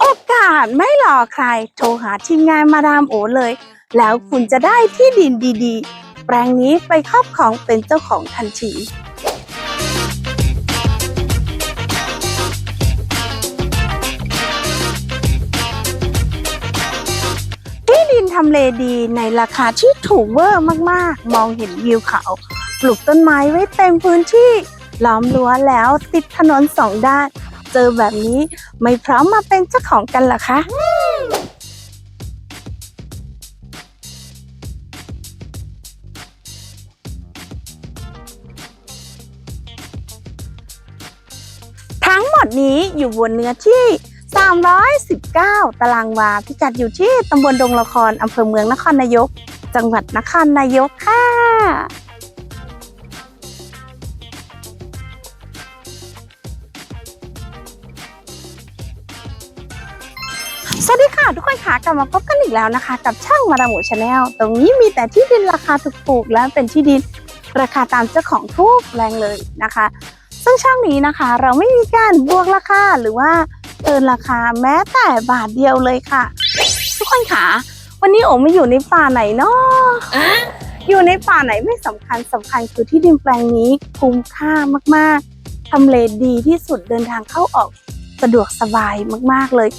โอกาสไม่รอใคร โทรหาทีมงานมาดามโอเลย แล้วคุณจะได้ที่ดินดีๆ แปลงนี้ไปครอบครองเป็นเจ้าของทันทีที่ดินทำเลดีในราคาที่ถูกเวอร์มากๆ มองเห็นวิวเขา ปลูกต้นไม้ไว้เต็มพื้นที่ ล้อมรั้วแล้วติดถนนสองด้าน เจอแบบนี้ ไม่พร้อมมาเป็นเจ้าของกันหรอคะทั้งหมดนี้อยู่บนเนื้อที่ 319 ตารางวา พิกัดอยู่ที่ตำบลดงละครอำเภอเมืองนครนายก จังหวัดนครนายกค่ะ สวัสดีค่ะ ทุกคนค่ะกลับมาพบกันอีกแล้วนะคะ กับช่างมาดามหมูชาแนลตรงนี้มีแต่ที่ดินราคาถูกๆและเป็นที่ดินราคาตามเจ้าของทุกแรงเลยนะคะ ซึ่งช่องนี้นะคะเราไม่มีการบวกราคาหรือว่าเกินราคาแม้แต่บาทเดียวเลยค่ะ ทุกคนค่ะ วันนี้โอไม่อยู่ในป่าไหนเนาะอยู่ในป่าไหนไม่สำคัญสำคัญคือที่ดินแปลงนี้คุ้มค่ามากๆทำเลดีที่สุดเดินทางเข้าออกสะดวกสบายมากๆเลย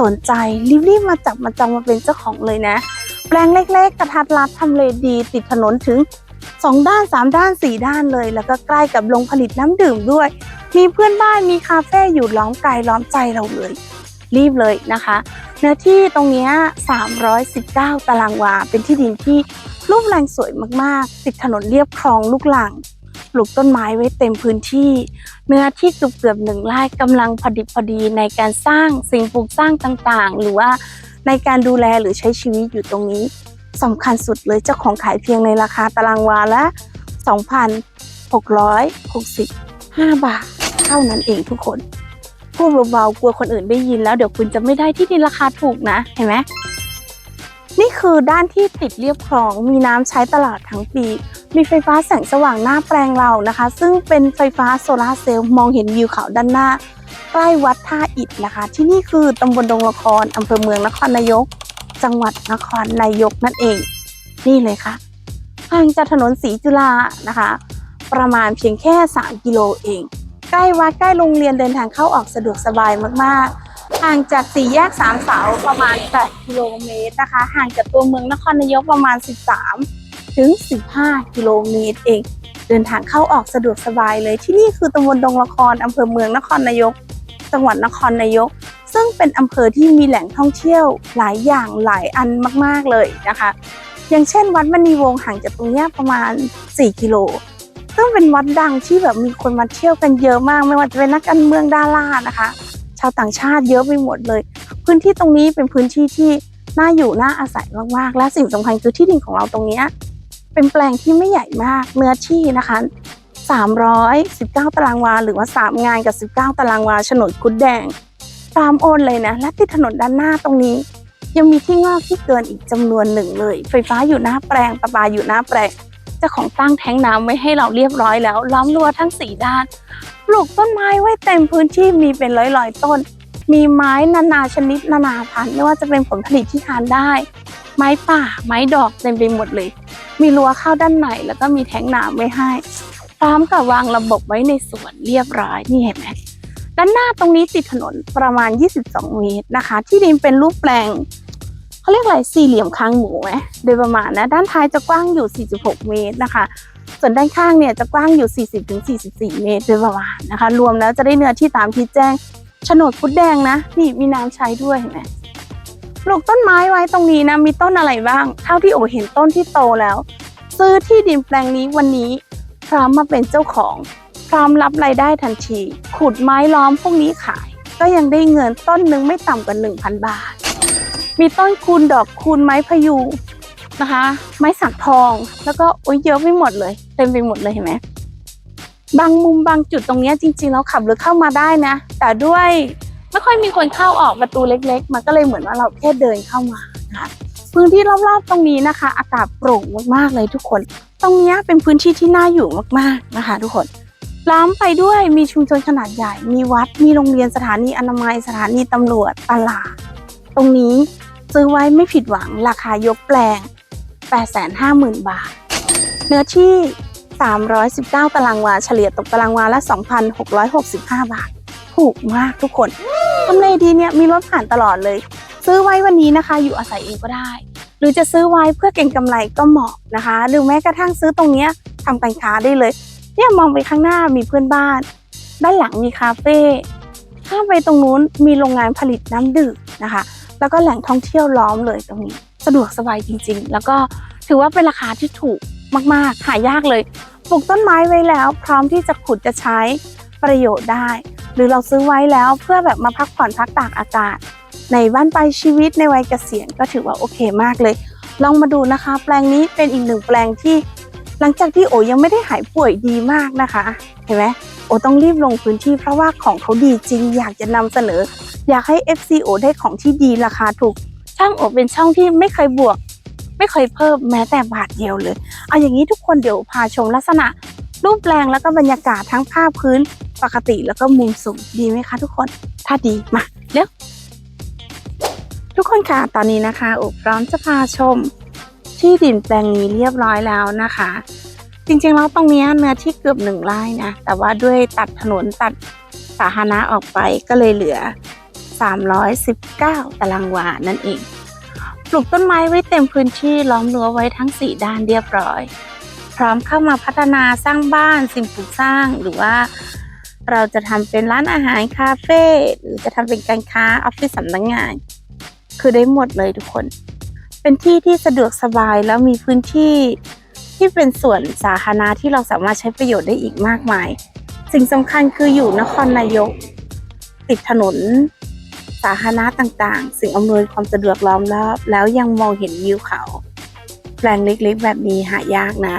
สนใจรีบๆมาจับมาจองมาเป็นเจ้าของเลยนะ แปลงเล็กๆ กระทัดรัดทำเลดี ติดถนนถึง 2 ด้าน 3 ด้าน 4 ด้านเลย แล้วก็ใกล้กับโรงผลิตน้ำดื่มด้วย มีเพื่อนบ้านมีคาเฟ่อยู่ล้อมกายล้อมใจเราเลย รีบเลยนะคะ เนื้อที่ตรงนี้ย319 ตารางวา เป็นที่ดินที่รูปแรงสวยมากๆ ติดถนนเรียบคลองลูกหลัง ปลูกต้นไม้ไว้เต็มพื้นที่ เนื้อที่เกือบเกือบหนึ่งไร่กำลังพอดิบพอดีในการสร้างสิ่งปลูกสร้างต่างๆ หรือว่าในการดูแลหรือใช้ชีวิตอยู่ตรงนี้สำคัญสุดเลยเจ้าของขายเพียงในราคาตารางวาละ 2,665 บาท เท่านั้นเองทุกคนพูดเบาๆกลัวคนอื่นได้ยินแล้วเดี๋ยวคุณจะไม่ได้ที่ดินราคาถูกนะ เห็นไหม นี่คือด้านที่ติดเรียบคลอง มีน้ำใช้ตลอดทั้งปี มีไฟฟ้าแสงสว่างหน้าแปลงเรานะคะ ซึ่งเป็นไฟฟ้าโซลาเซลล์มองเห็นวิวเขาด้านหน้า ใกล้วัดท่าอิฐนะคะ ที่นี่คือตำบลดงละครอำเภอเมืองนครนายก จังหวัดนครนายกนั่นเอง นี่เลยค่ะห่างจากถนนศรีจุฬานะคะ ประมาณเพียงแค่ 3 กิโลเอง ใกล้วัดใกล้โรงเรียนเดินทางเข้าออกสะดวกสบายมากๆ ห่างจากสี่แยกสามเสาประมาณ 8 กิโลเมตรนะคะ ห่างจากตัวเมืองนครนายกประมาณ 13 ถึง 15 กิโลเมตรเอง เดินทางเข้าออกสะดวกสบายเลยที่นี่คือตำบลดงละครอำเภอเมืองนครนายก จังหวัดนครนายก ซึ่งเป็นอำเภอที่มีแหล่งท่องเที่ยวหลายอย่างหลายอันมาก ๆเลยนะคะ อย่างเช่น วัดมณีวงศ์ห่างจากตรงนี้ประมาณ 4 กิโลซึ่งเป็นวัดดังที่แบบมีคนมาเที่ยวกันเยอะมาก ไม่ว่าจะเป็นนักการเมืองดารานะคะ ชาวต่างชาติเยอะไปหมดเลย พื้นที่ตรงนี้เป็นพื้นที่ที่น่าอยู่น่าอาศัยมากๆ และสิ่งสำคัญคือที่ดินของเราตรงนี้เป็นแปลงที่ไม่ใหญ่มากเนื้อที่นะคะ 319 ตารางวา หรือว่า 3 งานกับ 19 ตารางวาโฉนดคุดแดงฟาร์มโอนเลยนะ และติดถนนด้านหน้าตรงนี้ ยังมีที่งอกที่เกินอีกจำนวนหนึ่งเลย ไฟฟ้าอยู่หน้าแปลงประปาอยู่หน้าแปลง จ้าของตั้งแท้งน้ำไว้ให้เราเรียบร้อยแล้วล้อมรั้วทั้งสี่ด้าน ปลูกต้นไม้ไว้เต็มพื้นที่มีเป็นร้อยๆต้น มีไม้นานาชนิดนานาพันธุ์ไม่ว่าจะเป็นผลผลิตที่ทานได้ ไม้ป่า ไม้ดอกเต็มไปหมดเลย มีรั้วเข้าด้านในแล้วก็มีแท้งน้ำไว้ให้ พร้อมกับวางระบบไว้ในสวนเรียบร้อยนี่เห็นไหมด้านหน้าตรงนี้ติดถนนประมาณ 22 เมตรนะคะ ที่ดินเป็นรูปแปลง เขาเรียกอะไรสี่เหลี่ยมคางหมูไหมโดยประมาณนะ ด้านท้ายจะกว้างอยู่ 46 เมตรนะคะ ส่วนด้านข้างเนี่ยจะกว้างอยู่ 40-44 เมตร โดยประมาณนะคะ รวมแล้วจะได้เนื้อที่ตามที่แจ้งโฉนดพุดแดงนะนี่มีน้ำใช้ด้วยเห็นไหมปลูกต้นไม้ไว้ตรงนี้นะมีต้นอะไรบ้าง เท่าที่โอเห็นต้นที่โตแล้ว ซื้อที่ดินแปลงนี้วันนี้ พร้อมมาเป็นเจ้าของ พร้อมรับรายได้ทันที ขุดไม้ล้อมพวกนี้ขาย ก็ยังได้เงินต้นหนึ่งไม่ต่ำกว่า 1,000 บาท มีต้นคูณดอกคูณไม้พยูงนะคะ ไม้สักทอง แล้วก็โอ้ยเยอะไปหมดเลย เต็มไปหมดเลยเห็นไหมบางมุมบางจุดตรงนี้จริงๆแล้วขับรถเข้ามาได้นะ แต่ด้วยไม่ค่อยมีคนเข้าออกประตูเล็ก ๆ มันก็เลยเหมือนว่าเราแค่เดินเข้ามานะคะพื้นที่รอบๆตรงนี้นะคะ อากาศโปร่งมากๆเลยทุกคน ตรงนี้เป็นพื้นที่ที่น่าอยู่มากๆนะคะ ทุกคนล้อมไปด้วยมีชุมชนขนาดใหญ่ มีวัด มีโรงเรียนสถานีอนามัยสถานีตำรวจตลาด ตรงนี้ ซื้อไว้ไม่ผิดหวังราคายกแปลง 850,000 บาท เนื้อที่ 319 ตารางวา เฉลี่ยตกตารางวาละ 2,665 บาท ถูกมากทุกคนทำเลดีเนี่ยมีรถผ่านตลอดเลย ซื้อไว้วันนี้นะคะ อยู่อาศัยเองก็ได้ หรือจะซื้อไว้เพื่อเก็งกำไรก็เหมาะนะคะ หรือแม้กระทั่งซื้อตรงเนี้ยทำการค้าได้เลย เนี่ยมองไปข้างหน้ามีเพื่อนบ้าน ด้านหลังมีคาเฟ่ข้ามไปตรงนู้นมีโรงงานผลิตน้ำดื่มนะคะ แล้วก็แหล่งท่องเที่ยวล้อมเลยตรงนี้ สะดวกสบายจริง ๆ แล้วก็ถือว่าเป็นราคาที่ถูกมากๆ หายากเลยปลูกต้นไม้ไว้แล้ว พร้อมที่จะขุดจะใช้ประโยชน์ได้ หรือเราซื้อไว้แล้วเพื่อแบบมาพักผ่อนพักตากอากาศ ในบ้านปลายชีวิตในวัยเกษียณก็ถือว่าโอเคมากเลย ลองมาดูนะคะ แปลงนี้เป็นอีกหนึ่งแปลงที่ หลังจากที่โอยังไม่ได้หายป่วยดีมากนะคะ เห็นไหมโอต้องรีบลงพื้นที่เพราะว่าของเขาดีจริงอยากจะนำเสนอ อยากให้ FC โอได้ของที่ดีราคาถูก ช่างโอเป็นช่องที่ไม่เคยบวก ไม่เคยเพิ่มแม้แต่บาทเดียวเลย เอาอย่างนี้ทุกคนเดี๋ยวพาชมลักษณะ รูปแปลงแล้วก็บรรยากาศทั้งภาพพื้นปกติแล้วก็มุมสูงดีไหมคะทุกคน ถ้าดีมาเร็วทุกคนค่ะตอนนี้นะคะโอพร้อมจะพาชม ที่ดินแปลงนี้เรียบร้อยแล้วนะคะ จริงๆแล้วตรงเนี้ยเนื้อที่เกือบหนึ่งไร่นะแต่ว่าด้วยตัดถนนตัดสาธารณะออกไปก็เลยเหลือ 319 ตารางวานั่นเอง ปลูกต้นไม้ไว้เต็มพื้นที่ล้อมรั้วไว้ทั้ง 4 ด้านเรียบร้อย พร้อมเข้ามาพัฒนาสร้างบ้านสิ่งปลูกสร้างหรือว่าเราจะทำเป็นร้านอาหารคาเฟ่หรือจะทำเป็นการค้าออฟฟิศสำนักงาน คือได้หมดเลยทุกคน เป็นที่ที่สะดวกสบายแล้วมีพื้นที่ที่เป็นส่วนสาธารณะที่เราสามารถใช้ประโยชน์ได้อีกมากมาย สิ่งสำคัญคืออยู่นครนายก ติดถนน สาธารณะต่างๆ สิ่งอำนวยความสะดวกล้อมรอบ แล้วยังมองเห็นวิวเขา แปลงเล็กๆ แบบนี้หายากนะ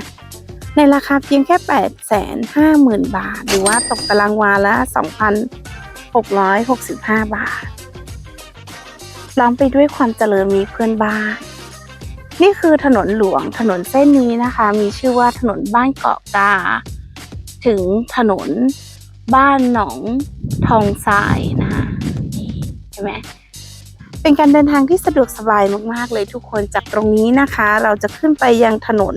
ในราคาเพียงแค่ 8 5 0 0 0 0 บาท หรือว่าตกตารางวาละ 2,665 บาท ล้อมไปด้วยความเจริญมีเพื่อนบ้าน นี่คือถนนหลวงถนนเส้นนี้นะคะ มีชื่อว่าถนนบ้านเกาะกา ถึงถนนบ้านหนองทองทรายนะ ช่ไหมเป็นการเดินทางที่สะดวกสบายมากๆเลยทุกคนจากตรงนี้นะคะ เราจะขึ้นไปยังถนน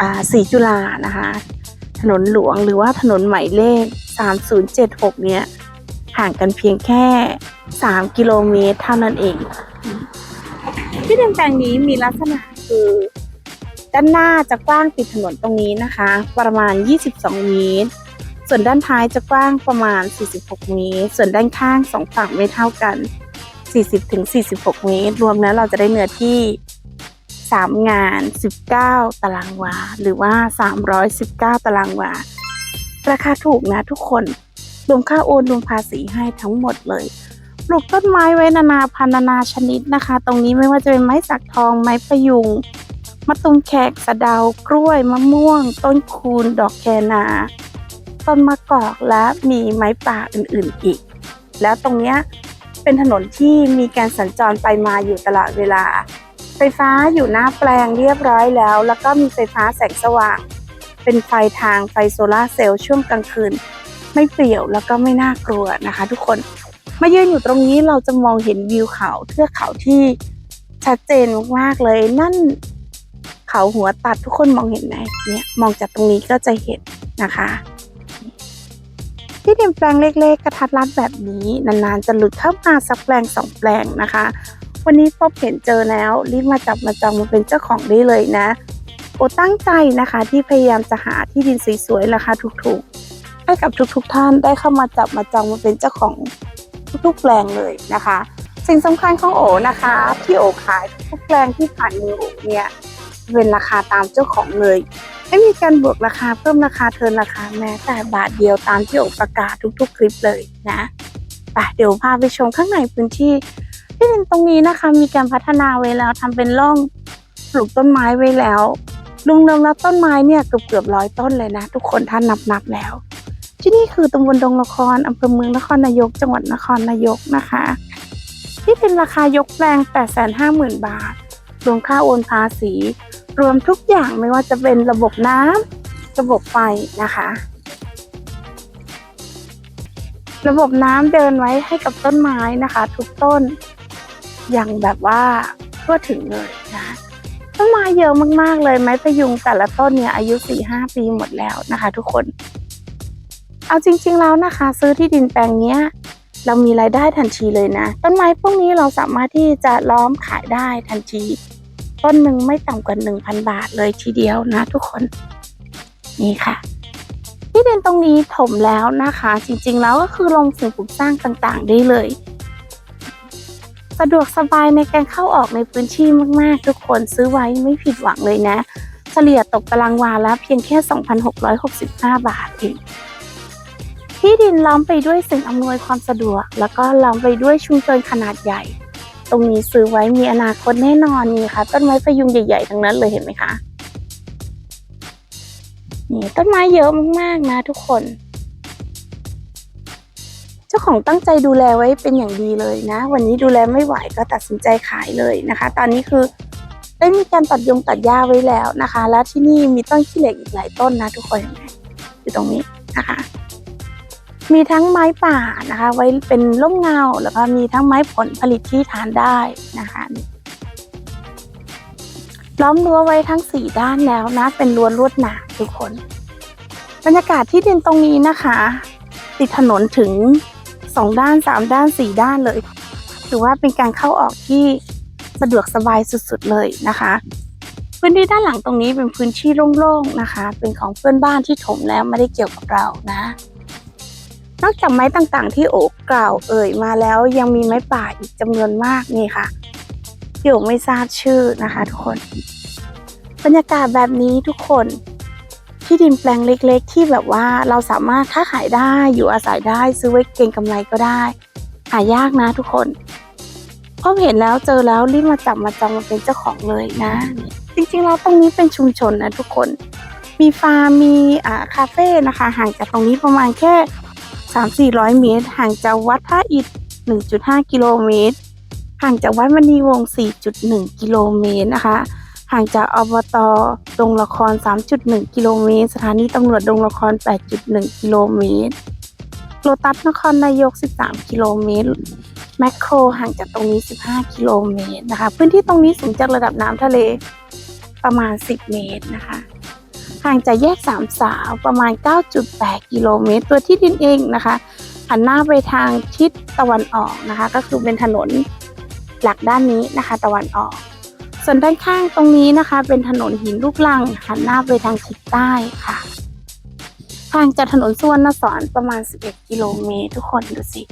อ่าสีจุฬานะคะ ถนนหลวงหรือว่าถนนหมายเลข 3076 เนี่ยห่างกันเพียงแค่ 3 กิโลเมตรเท่านั้นเอง ที่ดินแปลงนี้มีลักษณะคือด้านหน้าจะกว้างติดถนนตรงนี้นะคะ ประมาณ 22 เมตร ส่วนด้านท้ายจะกว้างประมาณ 46 เมตร ส่วนด้านข้างสองฝั่งไม่เท่ากัน 40ถึง46 เมตร รวมแล้วเราจะได้เนื้อที่ 3 งาน 19 ตารางวา หรือว่า 319 ตารางวา ราคาถูกนะทุกคน รวมค่าโอนรวมภาษีให้ทั้งหมดเลยปลูกต้นไม้ไว้นานาพันนานาชนิดนะคะ ตรงนี้ไม่ว่าจะเป็นไม้สักทองไม้ประยุงมะตุมแขกสะเดากล้วยมะม่วง ต้นคูน ดอกแคนา ต้นมะกอกและมีไม้ป่าอื่นๆอีก แล้วตรงเนี้ยเป็นถนนที่มีการสัญจรไปมาอยู่ตลอดเวลา ไฟฟ้าอยู่หน้าแปลงเรียบร้อยแล้ว แล้วก็มีไฟฟ้าแสงสว่าง เป็นไฟทางไฟโซลาเซลล์ช่วงกลางคืน ไม่เปลี่ยวแล้วก็ไม่น่ากลัวนะคะ ทุกคนมายืนอยู่ตรงนี้เราจะมองเห็นวิวเขาเทือกเขาที่ชัดเจนมากๆเลย นั่นเขาหัวตัดทุกคนมองเห็นไหมเนี่ยมองจากตรงนี้ก็จะเห็นนะคะ ที่ดินแปลงเล็กๆ กระทัดรัดแบบนี้ นานๆ จะหลุดเข้ามาสักแปลงสองแปลงนะคะ วันนี้พบเห็นเจอแล้ว รีบมาจับมาจองมาเป็นเจ้าของได้เลยนะ โอตั้งใจนะคะที่พยายามจะหาที่ดินสวยๆราคาถูกๆ ให้กับทุกๆท่านได้เข้ามาจับมาจองมาเป็นเจ้าของทุกๆแปลงเลยนะคะ สิ่งสำคัญของโอนะคะ ที่โอขายทุกแปลงที่ผ่านมือโอเนี่ยเป็นราคาตามเจ้าของเลย ไม่มีการบวกราคาเพิ่มราคาเทินราคาแม้แต่บาทเดียวตามที่โอประกาศทุกๆ คลิปเลยนะไปเดี๋ยวพาไปชมข้างในพื้นที่ที่ดินตรงนี้นะคะ มีการพัฒนาไว้แล้วทำเป็นร่องปลูกต้นไม้ไว้แล้วรวมๆแล้วต้นไม้เนี่ยเกือบเกือบร้อยต้นเลยนะ ทุกคนท่านนับนับแล้ว ที่นี่คือตำบลดงละครอำเภอเมืองนครนายก จังหวัดนครนายกนะคะ ที่เป็นราคายกแปลง 850,000 บาทรวมค่าโอนภาษี รวมทุกอย่างไม่ว่าจะเป็นระบบน้ำระบบไฟนะคะ ระบบน้ำเดินไว้ให้กับต้นไม้นะคะ ทุกต้นอย่างแบบว่าทั่วถึงเลยนะต้นไม้เยอะมากๆเลยไม้พยุงแต่ละต้นเนี่ยอายุ4ี่ห้าปีหมดแล้วนะคะ ทุกคน เอาจริง ๆแล้วนะคะ ซื้อที่ดินแปลงเนี้ยเรามีรายได้ทันทีเลยนะ ต้นไม้พวกนี้เราสามารถที่จะล้อมขายได้ทันที ต้นหนึ่งไม่ต่ำกว่า1,000บาทเลยทีเดียวนะทุกคน นี่ค่ะ ที่ดินตรงนี้ถมแล้วนะคะ จริงๆแล้วก็คือลงสิ่งปลูกสร้างต่างๆได้เลย สะดวกสบายในการเข้าออกในพื้นที่มากๆ ทุกคนซื้อไว้ไม่ผิดหวังเลยนะ เฉลี่ยตกตารางวาละเพียงแค่ 2,665 บาทเองที่ดินล้อมไปด้วยสิ่งอำนวยความสะดวก แล้วก็ล้อมไปด้วยชุมชนขนาดใหญ่ ตรงนี้ซื้อไว้มีอนาคตแน่นอนนี่ค่ะ ต้นไม้พยุงใหญ่ๆทั้งนั้นเลยเห็นไหมคะนี่ต้นไม้เยอะมากๆนะทุกคน เจ้าของตั้งใจดูแลไว้เป็นอย่างดีเลยนะ วันนี้ดูแลไม่ไหวก็ตัดสินใจขายเลยนะคะ ตอนนี้คือได้มีการตัดยงตัดหญ้าไว้แล้วนะคะ และที่นี่มีต้นขี้เหล็กอีกหลายต้นนะ ทุกคนเห็นไหมอยู่ตรงนี้นะคะ มีทั้งไม้ป่านะคะ ไว้เป็นร่มเงาแล้วก็มีทั้งไม้ผลผลิตที่ทานได้นะคะล้อมรั้วไว้ทั้งสี่ด้านแล้วนะ เป็นรั้วลวดหนาทุกคน บรรยากาศที่ดินตรงนี้นะคะ ติดถนนถึงสองด้านสามด้านสี่ด้านเลยถือว่าเป็นการเข้าออกที่สะดวกสบายสุดๆเลยนะคะ พื้นที่ด้านหลังตรงนี้เป็นพื้นที่โล่งๆนะคะ เป็นของเพื่อนบ้านที่ถมแล้วไม่ได้เกี่ยวกับเรานะ นอกจากไม้ต่างๆ ที่โอบกล่าวเอ่ยมาแล้วยังมีไม้ป่าอีกจำนวนมากนี่ค่ะที่โอไม่ทราบชื่อนะคะทุกคน บรรยากาศแบบนี้ทุกคนที่ดินแปลงเล็ก ๆ ที่แบบว่าเราสามารถค้าขายได้อยู่อาศัยได้ซื้อไว้เก็งกำไรก็ได้ หายากนะทุกคนพอเห็นแล้วเจอแล้วรีบมาจับมาจองมาเป็นเจ้าของเลยนะ จริงๆแล้วตรงนี้เป็นชุมชนนะทุกคน มีฟาร์มมีอ่าคาเฟ่นะคะ ห่างจากตรงนี้ประมาณแค่ 3-400 เมตร ห่างจากวัดท่าอิฐ1.5 กิโลเมตร ห่างจากวัดมณีวงศ์4.1 กิโลเมตรนะคะ ห่างจากอบตดงละคร 3.1 กิโลเมตร สถานีตำรวจดงละคร 8.1 กิโลเมตร โลตัสนครนายก 13 กิโลเมตร แมคโครห่างจากตรงนี้ 15 กิโลเมตรนะคะ พื้นที่ตรงนี้สูงจากระดับน้ำทะเลประมาณ 10 เมตรนะคะ ห่างจากแยกสามสาวประมาณ 9.8 กิโลเมตร ตัวที่ดินเองนะคะหันหน้าไปทางทิศตะวันออกนะคะ ก็คือเป็นถนนหลักด้านนี้นะคะตะวันออก ส่วนด้านข้างตรงนี้นะคะ เป็นถนนหินลูกลังหันหน้าไปทางทิศใต้ค่ะห่างจากถนนสุวรรณสอนประมาณ 11 กิโลเมตรทุกคนดูสิ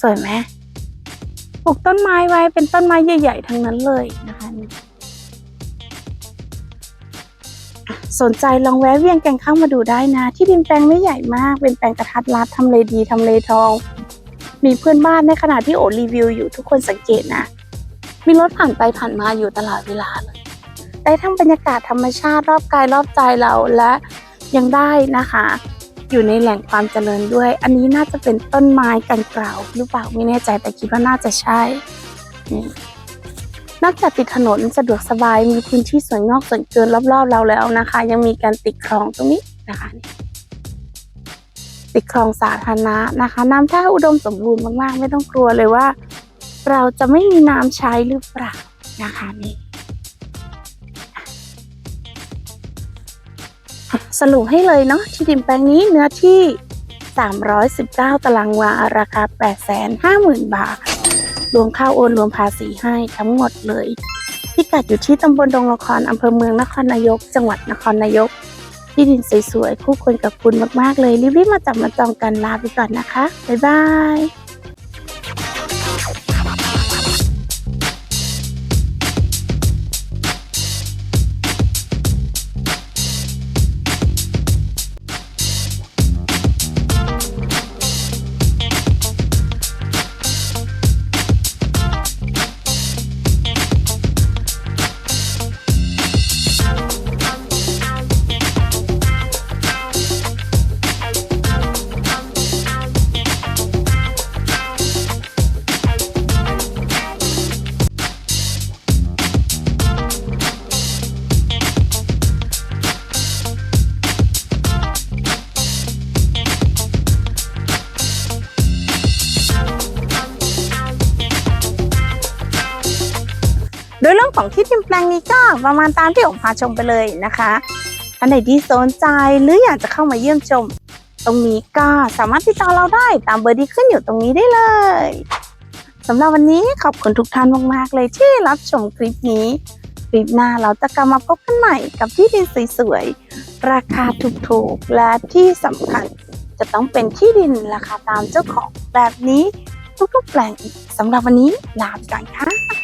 สวยไหมปลูกต้นไม้ไว้เป็นต้นไม้ใหญ่ ๆ ทั้งนั้นเลยนะคะ สนใจลองแวะเวียนกันเข้ามาดูได้นะ ที่ดินแปลงไม่ใหญ่มาก เป็นแปลงกระทัดรัดทำเลดีทำเลทอง มีเพื่อนบ้านในขณะที่โอรีวิวอยู่ทุกคนสังเกตนะ มีรถผ่านไปผ่านมาอยู่ตลอดเวลาเลยได้ทั้งบรรยากาศธรรมชาติรอบกายรอบใจเราและยังได้นะคะ อยู่ในแหล่งความเจริญด้วย อันนี้น่าจะเป็นต้นไม้กันเกลาวหรือเปล่าไม่แน่ใจแต่คิดว่าน่าจะใช่นี่ นอกจากติดถนนสะดวกสบายมีพื้นที่สวยงอกสวยเกินรอบๆเราแล้วนะคะ ยังมีการติดคลองตรงนี้นะคะนี่ติดคลองสาธารณะนะคะ น้ำท่าอุดมสมบูรณ์มากๆ ไม่ต้องกลัวเลยว่า เราจะไม่มีน้ำใช้หรือเปล่านะคะนี่สรุปให้เลยเนาะที่ดินแปลงนี้เนื้อที่ 319 ตารางวาราคา 850,000 บาท รวมข้าวโอนรวมภาษีให้ทั้งหมดเลย พิกัดอยู่ที่ตำบลดงละครอำเภอเมืองนครนายก จังหวัดนครนายก ที่ดินสวยๆคู่ควรกับคุณมากๆเลยรีบๆมาจับมาจองกันลาไปก่อนนะคะบ๊ายบาย รงนี้ก็ประมาณตามที่ผมพาชมไปเลยนะคะท่านไหนที่สนใจหรืออยากจะเข้ามาเยี่ยมชม ตรงนี้ก็สามารถติดต่อเราได้ตามเบอร์ที่ขึ้นอยู่ตรงนี้ได้เลยสำหรับวันนี้ขอบคุณทุกท่านมากๆเลยที่รับชมคลิปนี้ คลิปหน้าเราจะกลับมาพบกันใหม่กับที่ดินสวยๆราคาถูกๆและที่สำคัญจะต้องเป็นที่ดินราคาตามเจ้าของแบบนี้ทุกๆแปลงสำหรับวันนี้ลาไปก่อนค่ะ